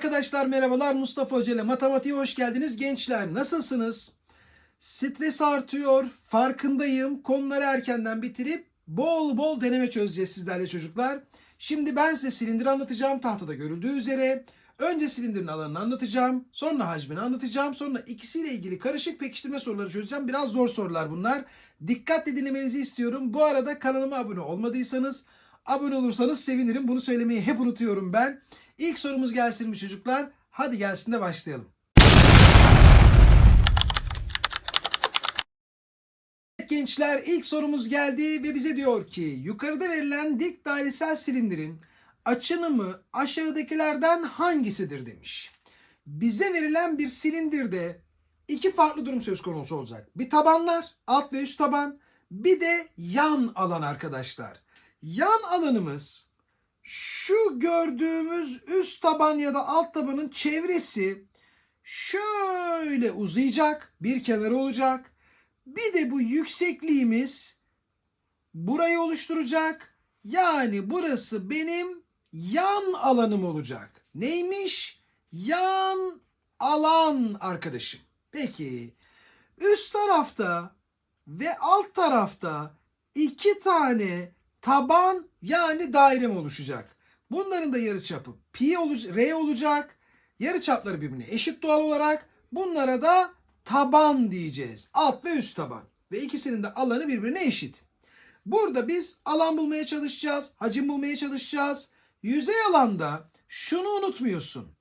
Arkadaşlar merhabalar Mustafa Hoca ile matematiğe hoş geldiniz. Gençler nasılsınız? Stres artıyor, farkındayım. Konuları erkenden bitirip bol bol deneme çözeceğiz sizlerle çocuklar. Şimdi ben size silindir anlatacağım tahtada görüldüğü üzere. Önce silindirin alanını anlatacağım. Sonra hacmini anlatacağım. Sonra ikisiyle ilgili karışık pekiştirme soruları çözeceğim. Biraz zor sorular bunlar. Dikkatle dinlemenizi istiyorum. Bu arada kanalıma abone olmadıysanız abone olursanız sevinirim. Bunu söylemeyi hep unutuyorum ben. İlk sorumuz gelsin mi çocuklar? Hadi gelsin de başlayalım. Evet gençler ilk sorumuz geldi ve bize diyor ki yukarıda verilen dik dairesel silindirin açınımı aşağıdakilerden hangisidir demiş. Bize verilen bir silindirde iki farklı durum söz konusu olacak. Bir tabanlar, alt ve üst taban, bir de yan alan arkadaşlar. Yan alanımız şu gördüğümüz üst taban ya da alt tabanın çevresi şöyle uzayacak, bir kenarı olacak. Bir de bu yüksekliğimiz burayı oluşturacak. Yani burası benim yan alanım olacak. Neymiş? Yan alan arkadaşım. Peki üst tarafta ve alt tarafta iki tane taban yani dairem oluşacak. Bunların da yarıçapı pi olacak, r olacak. Yarıçapları birbirine eşit doğal olarak. Bunlara da taban diyeceğiz. Alt ve üst taban. Ve ikisinin de alanı birbirine eşit. Burada biz alan bulmaya çalışacağız. Hacim bulmaya çalışacağız. Yüzey alanda şunu unutmuyorsun.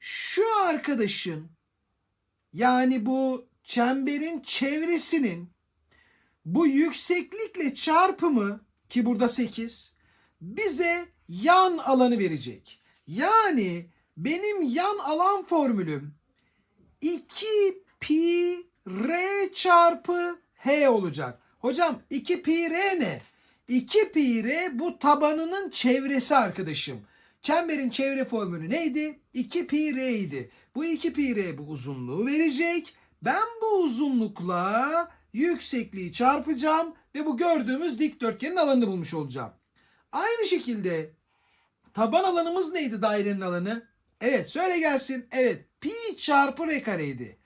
Şu arkadaşın yani bu çemberin çevresinin bu yükseklikle çarpımı ki burada 8 bize yan alanı verecek. Yani benim yan alan formülüm 2 pi r çarpı h olacak. Hocam 2 pi r ne? 2 pi r bu tabanının çevresi arkadaşım. Çemberin çevre formülü neydi? 2 pi r idi. Bu 2 pi r bu uzunluğu verecek. Ben bu uzunlukla yüksekliği çarpacağım ve bu gördüğümüz dikdörtgenin alanını bulmuş olacağım. Aynı şekilde taban alanımız neydi dairenin alanı? Evet söyle gelsin. Evet pi çarpı r kareydi.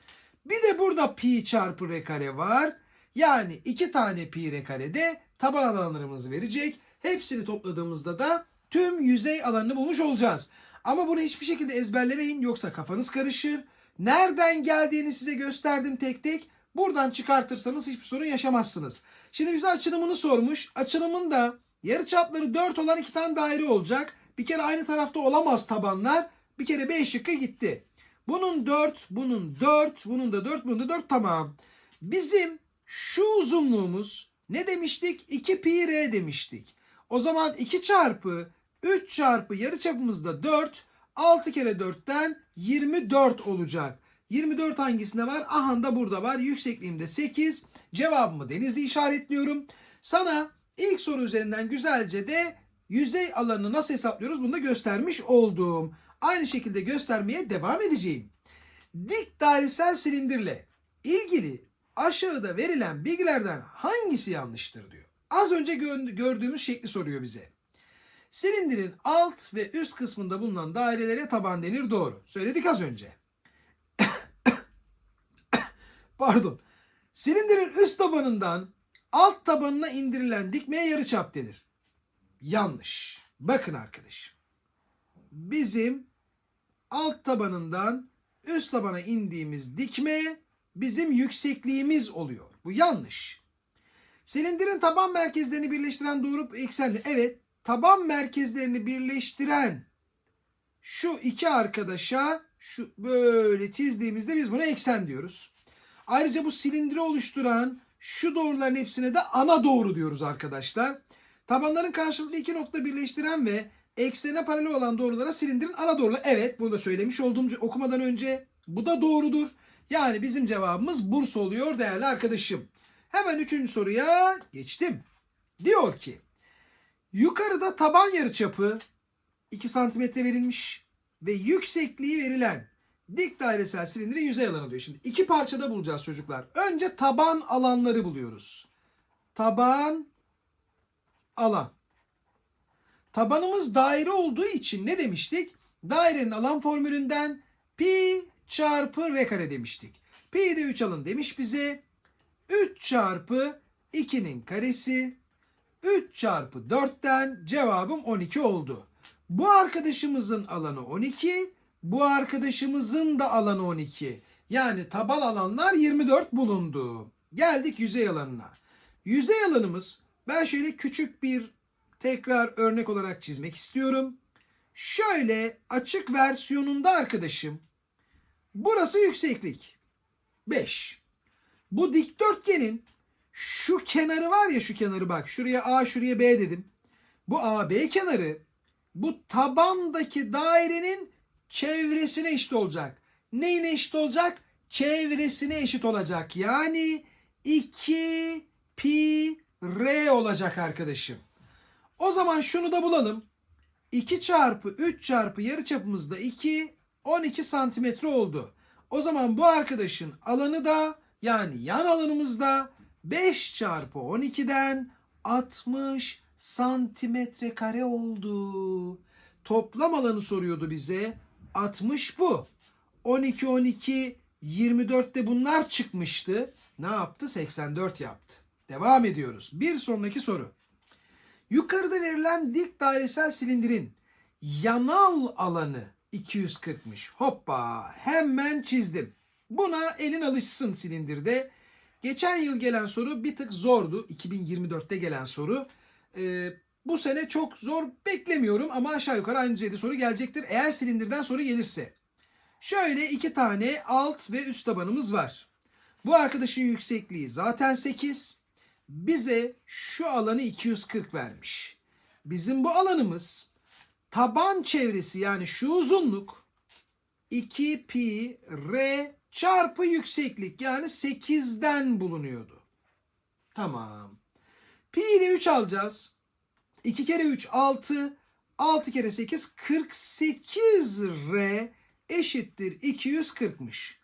Bir de burada pi çarpı r kare var. Yani iki tane pi r karede taban alanlarımızı verecek. Hepsini topladığımızda da tüm yüzey alanını bulmuş olacağız. Ama bunu hiçbir şekilde ezberlemeyin yoksa kafanız karışır. Nereden geldiğini size gösterdim tek tek. Buradan çıkartırsanız hiçbir sorun yaşamazsınız. Şimdi bize açılımını sormuş. Açılımın da yarıçapları 4 olan iki tane daire olacak. Bir kere aynı tarafta olamaz tabanlar. Bir kere B şıkkı gitti. Bunun 4, bunun 4, bunun da 4, bunun da 4 tamam. Bizim şu uzunluğumuz ne demiştik? 2 pi r demiştik. O zaman 2 çarpı 3 çarpı yarıçapımız da 4. 6 kere 4'ten 24 olacak. 24 hangisinde var? Aha da burada var. Yüksekliğimde 8. Cevabımı denizli işaretliyorum. Sana ilk soru üzerinden güzelce de yüzey alanını nasıl hesaplıyoruz bunu da göstermiş oldum. Aynı şekilde göstermeye devam edeceğim. Dik dairesel silindirle ilgili aşağıda verilen bilgilerden hangisi yanlıştır diyor. Az önce gö- gördüğümüz şekli soruyor bize. Silindirin alt ve üst kısmında bulunan dairelere taban denir doğru. Söyledik az önce. Pardon. Silindirin üst tabanından alt tabanına indirilen dikmeye yarıçap denir. Yanlış. Bakın arkadaşım. Bizim alt tabanından üst tabana indiğimiz dikme bizim yüksekliğimiz oluyor. Bu yanlış. Silindirin taban merkezlerini birleştiren doğru eksenli. Evet, taban merkezlerini birleştiren şu iki arkadaşa şu böyle çizdiğimizde biz buna eksen diyoruz. Ayrıca bu silindiri oluşturan şu doğruların hepsine de ana doğru diyoruz arkadaşlar. Tabanların karşılıklı iki nokta birleştiren ve eksene paralel olan doğrulara silindirin ana doğru. Evet bunu da söylemiş olduğum okumadan önce bu da doğrudur. Yani bizim cevabımız Bursa oluyor değerli arkadaşım. Hemen üçüncü soruya geçtim. Diyor ki yukarıda taban yarıçapı 2 santimetre verilmiş ve yüksekliği verilen dik dairesel silindirin yüzey alanı diyor. Şimdi iki parçada bulacağız çocuklar. Önce taban alanları buluyoruz. Taban alan. Tabanımız daire olduğu için ne demiştik? Dairenin alan formülünden pi çarpı r kare demiştik. Pi'yi de 3 alın demiş bize. 3 çarpı 2'nin karesi 3 çarpı 4'ten cevabım 12 oldu. Bu arkadaşımızın alanı 12, bu arkadaşımızın da alanı 12. Yani taban alanlar 24 bulundu. Geldik yüzey alanına. Yüzey alanımız ben şöyle küçük bir tekrar örnek olarak çizmek istiyorum. Şöyle açık versiyonunda arkadaşım burası yükseklik 5. Bu dikdörtgenin şu kenarı var ya şu kenarı bak şuraya A şuraya B dedim. Bu AB kenarı bu tabandaki dairenin çevresine eşit olacak. Neyine eşit olacak? Çevresine eşit olacak. Yani 2 pi r olacak arkadaşım. O zaman şunu da bulalım. 2 çarpı 3 çarpı yarıçapımız da 2 12 santimetre oldu. O zaman bu arkadaşın alanı da yani yan alanımız da 5 çarpı 12'den 60 santimetre kare oldu. Toplam alanı soruyordu bize. 60 bu. 12 12 24'te bunlar çıkmıştı. Ne yaptı? 84 yaptı. Devam ediyoruz. Bir sonraki soru. Yukarıda verilen dik dairesel silindirin yanal alanı 240'mış. Hoppa hemen çizdim. Buna elin alışsın silindirde. Geçen yıl gelen soru bir tık zordu. 2024'te gelen soru. Ee, bu sene çok zor beklemiyorum ama aşağı yukarı aynı düzeyde soru gelecektir. Eğer silindirden soru gelirse. Şöyle iki tane alt ve üst tabanımız var. Bu arkadaşın yüksekliği zaten 8. Bize şu alanı 240 vermiş. Bizim bu alanımız taban çevresi yani şu uzunluk 2 pi r çarpı yükseklik yani 8'den bulunuyordu. Tamam. Pi'yi de 3 alacağız. 2 kere 3 6. 6 kere 8 48 r eşittir 240'mış.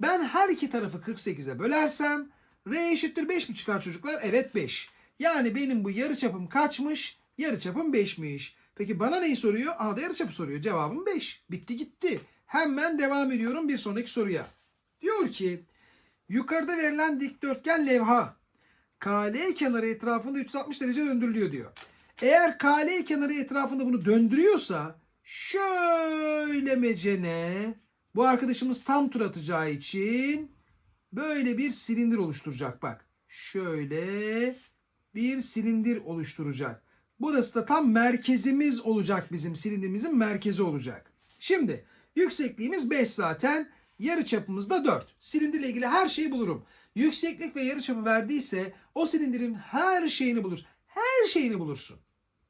Ben her iki tarafı 48'e bölersem r eşittir 5 mi çıkar çocuklar? Evet 5. Yani benim bu yarıçapım kaçmış? Yarıçapım 5'miş. Peki bana neyi soruyor? Aa da yarıçapı soruyor. Cevabım 5. Bitti gitti. Hemen devam ediyorum bir sonraki soruya. Diyor ki yukarıda verilen dikdörtgen levha KL kenarı etrafında 360 derece döndürülüyor diyor. Eğer KL kenarı etrafında bunu döndürüyorsa şöyle mecene bu arkadaşımız tam tur atacağı için böyle bir silindir oluşturacak bak. Şöyle bir silindir oluşturacak. Burası da tam merkezimiz olacak bizim silindirimizin merkezi olacak. Şimdi yüksekliğimiz 5 zaten. Yarı çapımız da 4. Silindirle ilgili her şeyi bulurum. Yükseklik ve yarı çapı verdiyse o silindirin her şeyini bulur. Her şeyini bulursun.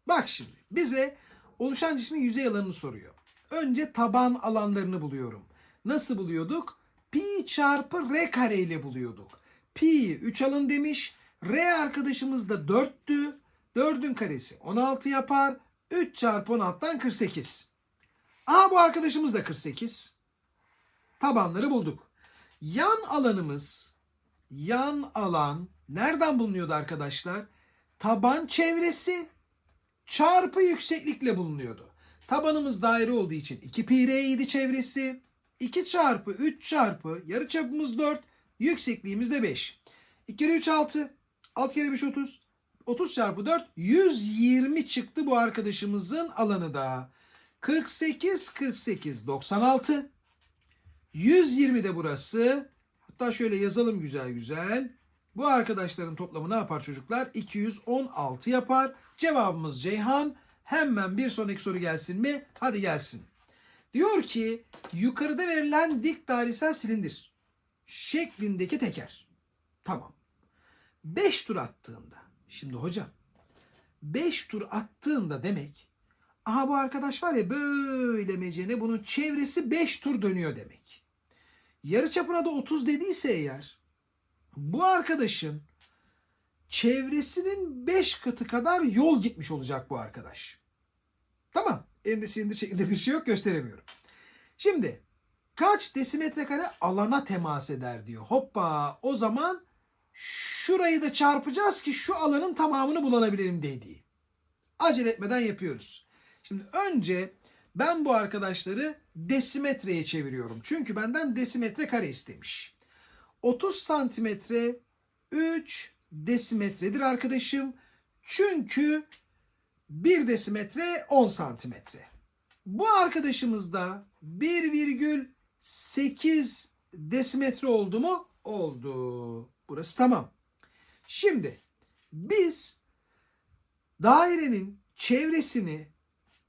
Bak şimdi bize oluşan cismin yüzey alanını soruyor. Önce taban alanlarını buluyorum. Nasıl buluyorduk? Pi çarpı r kare ile buluyorduk. Pi 3 alın demiş. R arkadaşımız da 4'tü. 4'ün karesi 16 yapar. 3 çarpı 16'dan 48. Aha bu arkadaşımız da 48. Tabanları bulduk. Yan alanımız yan alan nereden bulunuyordu arkadaşlar? Taban çevresi çarpı yükseklikle bulunuyordu. Tabanımız daire olduğu için 2 pi r çevresi. 2 çarpı 3 çarpı yarıçapımız 4. Yüksekliğimiz de 5. 2 kere 3 6. 6 kere 5 30. 30 çarpı 4 120 çıktı bu arkadaşımızın alanı da. 48 48 96. 120 de burası. Hatta şöyle yazalım güzel güzel. Bu arkadaşların toplamı ne yapar çocuklar? 216 yapar. Cevabımız Ceyhan. Hemen bir sonraki soru gelsin mi? Hadi gelsin. Diyor ki yukarıda verilen dik dairesel silindir şeklindeki teker. Tamam. 5 tur attığında. Şimdi hocam 5 tur attığında demek aha bu arkadaş var ya böyle mecene bunun çevresi 5 tur dönüyor demek. Yarı çapına da 30 dediyse eğer bu arkadaşın çevresinin 5 katı kadar yol gitmiş olacak bu arkadaş. Tamam. Elimde silindir şeklinde bir şey yok gösteremiyorum. Şimdi kaç desimetre kare alana temas eder diyor. Hoppa o zaman şurayı da çarpacağız ki şu alanın tamamını bulunabilelim dediği. Acele etmeden yapıyoruz. Şimdi önce Ben bu arkadaşları desimetreye çeviriyorum. Çünkü benden desimetre kare istemiş. 30 santimetre 3 desimetredir arkadaşım. Çünkü 1 desimetre 10 santimetre. Bu arkadaşımız da 1,8 desimetre oldu mu? Oldu. Burası tamam. Şimdi biz dairenin çevresini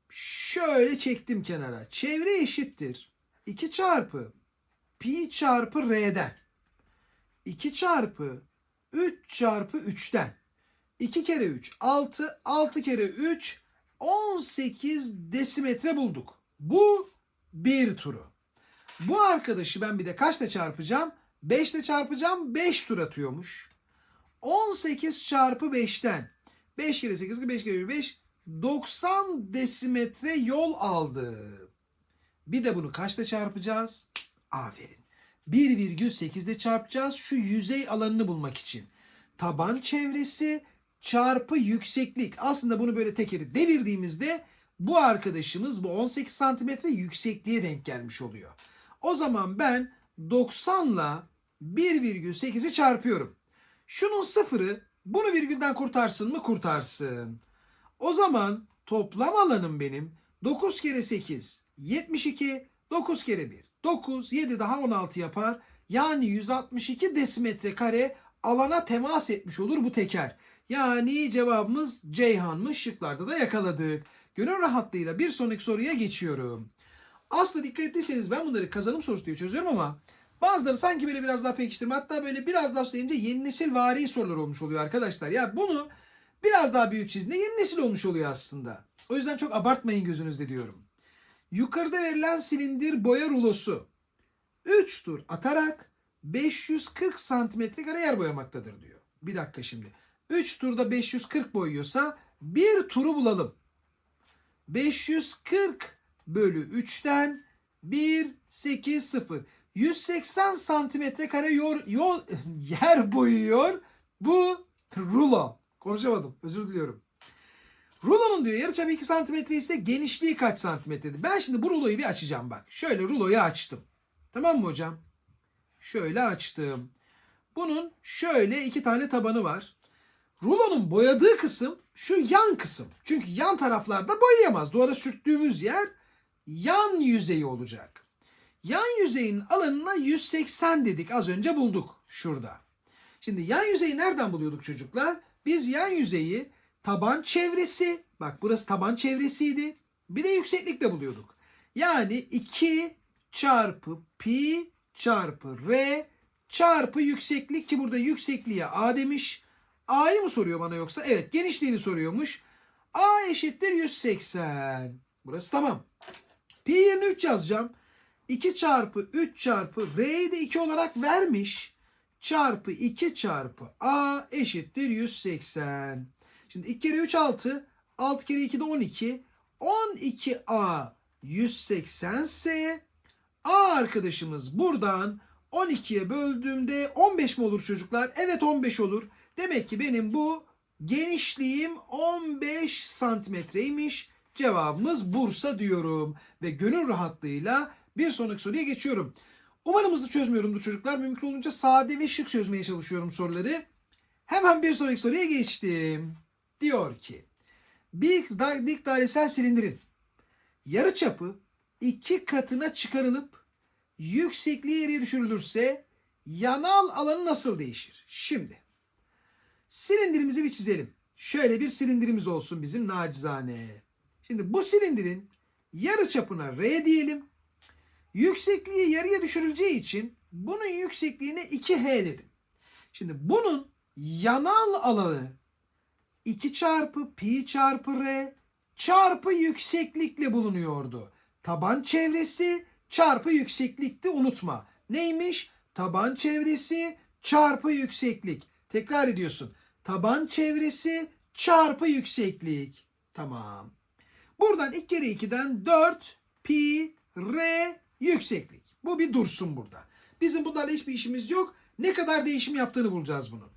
şöyle çektim kenara. Çevre eşittir. 2 çarpı pi çarpı r'den. 2 çarpı 3 çarpı 3'ten. 2 kere 3 6. 6 kere 3 18 desimetre bulduk. Bu bir turu. Bu arkadaşı ben bir de kaçla çarpacağım? 5 ile çarpacağım. 5 tur atıyormuş. 18 çarpı 5'ten. 5 kere 8, 5 kere 5. 90 desimetre yol aldı. Bir de bunu kaçla çarpacağız? Aferin. 1,8 ile çarpacağız şu yüzey alanını bulmak için. Taban çevresi çarpı yükseklik. Aslında bunu böyle tekeri devirdiğimizde bu arkadaşımız bu 18 santimetre yüksekliğe denk gelmiş oluyor. O zaman ben 90 ile 1,8'i çarpıyorum. Şunun sıfırı bunu virgülden kurtarsın mı? Kurtarsın. O zaman toplam alanım benim 9 kere 8 72 9 kere 1 9 7 daha 16 yapar. Yani 162 desimetre kare alana temas etmiş olur bu teker. Yani cevabımız Ceyhan'mış. Şıklarda da yakaladık. Gönül rahatlığıyla bir sonraki soruya geçiyorum. Aslında dikkat ettiyseniz ben bunları kazanım sorusu diye çözüyorum ama bazıları sanki böyle biraz daha pekiştirme hatta böyle biraz daha söyleyince yeni nesil vari sorular olmuş oluyor arkadaşlar. Ya bunu biraz daha büyük çizdiğinde yeni nesil olmuş oluyor aslında. O yüzden çok abartmayın gözünüzde diyorum. Yukarıda verilen silindir boya rulosu 3 tur atarak 540 santimetre kare yer boyamaktadır diyor. Bir dakika şimdi. 3 turda 540 boyuyorsa bir turu bulalım. 540 bölü 3'ten 1 8 0 180 santimetre kare yol, yol yer boyuyor bu rulo. Konuşamadım. Özür diliyorum. Rulonun diyor yarıçapı 2 santimetre ise genişliği kaç santimetredir? Ben şimdi bu ruloyu bir açacağım bak. Şöyle ruloyu açtım. Tamam mı hocam? Şöyle açtım. Bunun şöyle iki tane tabanı var. Rulonun boyadığı kısım şu yan kısım. Çünkü yan taraflarda boyayamaz. Duvara sürttüğümüz yer yan yüzeyi olacak. Yan yüzeyin alanına 180 dedik az önce bulduk şurada. Şimdi yan yüzeyi nereden buluyorduk çocuklar? Biz yan yüzeyi taban çevresi, bak burası taban çevresiydi. Bir de yükseklikle buluyorduk. Yani 2 çarpı pi çarpı r çarpı yükseklik ki burada yüksekliğe a demiş. A'yı mı soruyor bana yoksa? Evet genişliğini soruyormuş. A eşittir 180. Burası tamam. Pi yerine 3 yazacağım. 2 çarpı 3 çarpı R'yi de 2 olarak vermiş. Çarpı 2 çarpı A eşittir 180. Şimdi 2 kere 3 6. 6 kere 2 de 12. 12A 180 ise A arkadaşımız buradan 12'ye böldüğümde 15 mi olur çocuklar? Evet 15 olur. Demek ki benim bu genişliğim 15 santimetreymiş. Cevabımız Bursa diyorum. Ve gönül rahatlığıyla bir sonraki soruya geçiyorum. Umarım çözmüyorumdur çocuklar. Mümkün olunca sade ve şık çözmeye çalışıyorum soruları. Hemen bir sonraki soruya geçtim. Diyor ki bir da- dik dairesel silindirin yarıçapı iki katına çıkarılıp yüksekliği yere düşürülürse yanal alanı nasıl değişir? Şimdi silindirimizi bir çizelim. Şöyle bir silindirimiz olsun bizim nacizane. Şimdi bu silindirin yarı çapına R diyelim. Yüksekliği yarıya düşürüleceği için bunun yüksekliğine 2H dedim. Şimdi bunun yanal alanı 2 çarpı pi çarpı R çarpı yükseklikle bulunuyordu. Taban çevresi çarpı yükseklikti unutma. Neymiş? Taban çevresi çarpı yükseklik. Tekrar ediyorsun. Taban çevresi çarpı yükseklik. Tamam. Buradan 2 kere 2'den 4 pi r yükseklik. Bu bir dursun burada. Bizim bunlarla hiçbir işimiz yok. Ne kadar değişim yaptığını bulacağız bunun.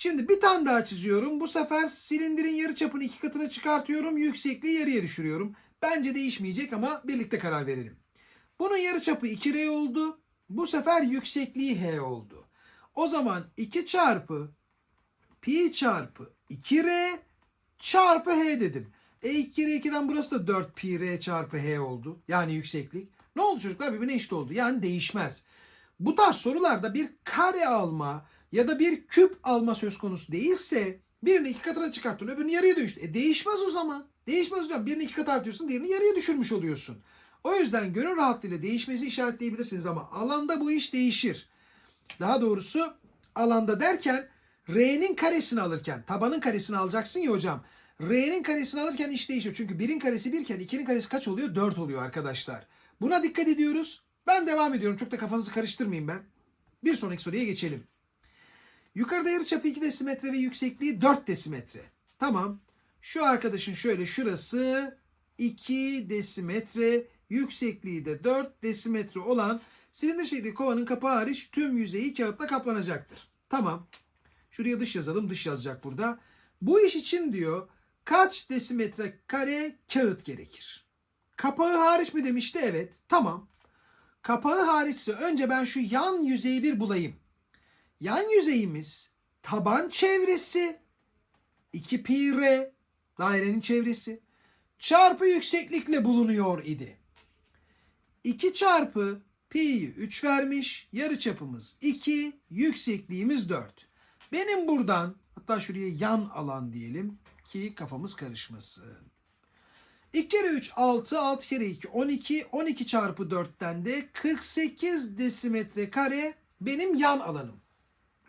Şimdi bir tane daha çiziyorum. Bu sefer silindirin yarı çapını iki katına çıkartıyorum. Yüksekliği yarıya düşürüyorum. Bence değişmeyecek ama birlikte karar verelim. Bunun yarıçapı 2R oldu. Bu sefer yüksekliği H oldu. O zaman 2 çarpı pi çarpı 2R çarpı H dedim. E 2 kere 2'den burası da 4 pi R çarpı H oldu. Yani yükseklik. Ne oldu çocuklar? Birbirine eşit oldu. Yani değişmez. Bu tarz sorularda bir kare alma ya da bir küp alma söz konusu değilse birini iki katına çıkarttın öbürünü yarıya düştü. E değişmez o zaman. Değişmez hocam. Birini iki kat artıyorsun diğerini yarıya düşürmüş oluyorsun. O yüzden gönül rahatlığıyla değişmesi işaretleyebilirsiniz ama alanda bu iş değişir. Daha doğrusu alanda derken R'nin karesini alırken tabanın karesini alacaksın ya hocam. R'nin karesini alırken iş değişiyor. Çünkü 1'in karesi 1 iken 2'nin karesi kaç oluyor? 4 oluyor arkadaşlar. Buna dikkat ediyoruz. Ben devam ediyorum. Çok da kafanızı karıştırmayayım ben. Bir sonraki soruya geçelim. Yukarıda yarıçapı 2 desimetre ve yüksekliği 4 desimetre. Tamam. Şu arkadaşın şöyle şurası 2 desimetre, yüksekliği de 4 desimetre olan silindir şekli kovanın kapağı hariç tüm yüzeyi kağıtla kaplanacaktır. Tamam. Şuraya dış yazalım. Dış yazacak burada. Bu iş için diyor kaç desimetre kare kağıt gerekir? Kapağı hariç mi demişti? Evet. Tamam. Kapağı hariçse önce ben şu yan yüzeyi bir bulayım. Yan yüzeyimiz taban çevresi 2 pi r dairenin çevresi çarpı yükseklikle bulunuyor idi. 2 çarpı pi'yi 3 vermiş. Yarı çapımız 2, yüksekliğimiz 4. Benim buradan hatta şuraya yan alan diyelim ki kafamız karışmasın. 2 kere 3 6, 6 kere 2 12, 12 çarpı 4'ten de 48 desimetre kare benim yan alanım.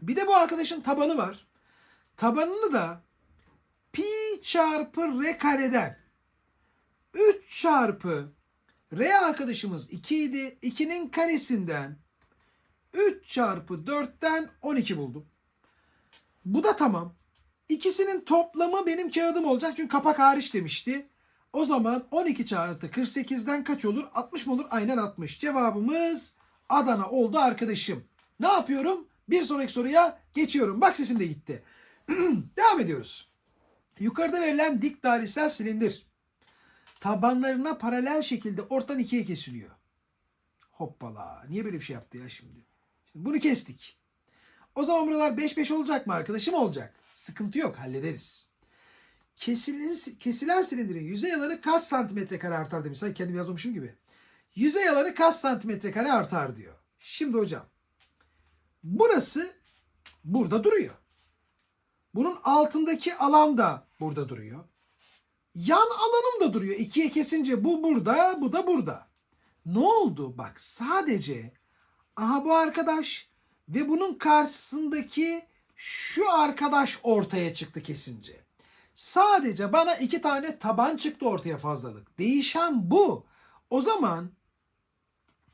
Bir de bu arkadaşın tabanı var. Tabanını da pi çarpı r kareden 3 çarpı r arkadaşımız 2 idi. 2'nin karesinden 3 çarpı 4'ten 12 buldum. Bu da tamam. İkisinin toplamı benim kağıdım olacak. Çünkü kapak hariç demişti. O zaman 12 çarpı 48'den kaç olur? 60 mı olur? Aynen 60. Cevabımız Adana oldu arkadaşım. Ne yapıyorum? Bir sonraki soruya geçiyorum. Bak sesim de gitti. Devam ediyoruz. Yukarıda verilen dik dairesel silindir tabanlarına paralel şekilde ortadan ikiye kesiliyor. Hoppala. Niye böyle bir şey yaptı ya şimdi? şimdi bunu kestik. O zaman buralar 5-5 olacak mı arkadaşım? Olacak. Sıkıntı yok. Hallederiz. Kesilen, kesilen silindirin yüzey alanı kaç santimetre kare artar demiş. Sanki kendim yazmamışım gibi. Yüzey alanı kaç santimetre kare artar diyor. Şimdi hocam. Burası burada duruyor. Bunun altındaki alan da burada duruyor. Yan alanım da duruyor. İkiye kesince bu burada, bu da burada. Ne oldu? Bak sadece aha bu arkadaş ve bunun karşısındaki şu arkadaş ortaya çıktı kesince. Sadece bana iki tane taban çıktı ortaya fazlalık. Değişen bu. O zaman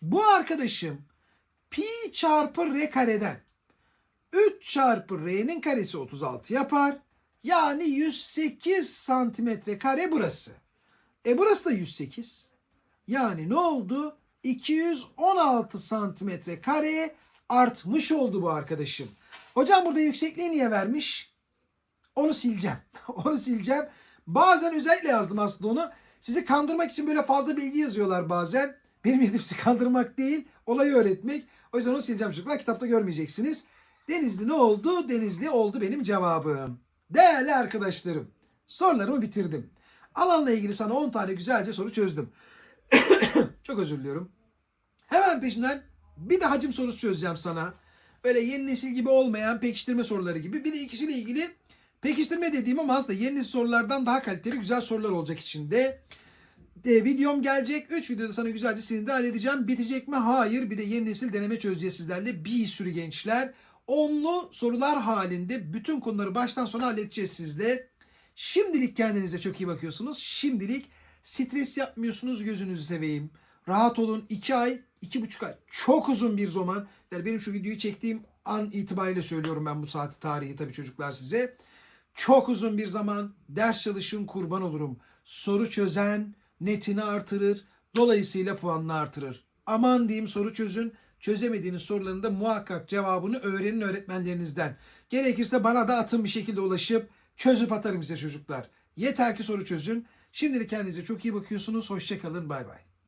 bu arkadaşım pi çarpı r kareden 3 çarpı r'nin karesi 36 yapar. Yani 108 santimetre kare burası. E burası da 108. Yani ne oldu? 216 santimetre kare artmış oldu bu arkadaşım. Hocam burada yüksekliği niye vermiş? Onu sileceğim. onu sileceğim. Bazen özellikle yazdım aslında onu. Sizi kandırmak için böyle fazla bilgi yazıyorlar bazen. Benim hedefim sizi kandırmak değil, olayı öğretmek. O yüzden onu sileceğim çocuklar. Kitapta görmeyeceksiniz. Denizli ne oldu? Denizli oldu benim cevabım. Değerli arkadaşlarım, sorularımı bitirdim. Alanla ilgili sana 10 tane güzelce soru çözdüm. Çok özür diliyorum. Hemen peşinden bir de hacim sorusu çözeceğim sana. Böyle yeni nesil gibi olmayan pekiştirme soruları gibi. Bir de ikisiyle ilgili pekiştirme dediğim ama aslında yeni nesil sorulardan daha kaliteli güzel sorular olacak içinde. E, videom gelecek. 3 videoda sana güzelce silindir halledeceğim. Bitecek mi? Hayır. Bir de yeni nesil deneme çözeceğiz sizlerle. Bir sürü gençler. Onlu sorular halinde bütün konuları baştan sona halledeceğiz sizle. Şimdilik kendinize çok iyi bakıyorsunuz. Şimdilik stres yapmıyorsunuz gözünüzü seveyim. Rahat olun. 2 ay, 2,5 ay çok uzun bir zaman. Yani benim şu videoyu çektiğim an itibariyle söylüyorum ben bu saati tarihi tabii çocuklar size. Çok uzun bir zaman ders çalışın kurban olurum. Soru çözen netini artırır. Dolayısıyla puanını artırır. Aman diyeyim soru çözün. Çözemediğiniz soruların da muhakkak cevabını öğrenin öğretmenlerinizden. Gerekirse bana da atın bir şekilde ulaşıp çözüp atarım size çocuklar. Yeter ki soru çözün. Şimdilik kendinize çok iyi bakıyorsunuz. Hoşçakalın. Bay bay.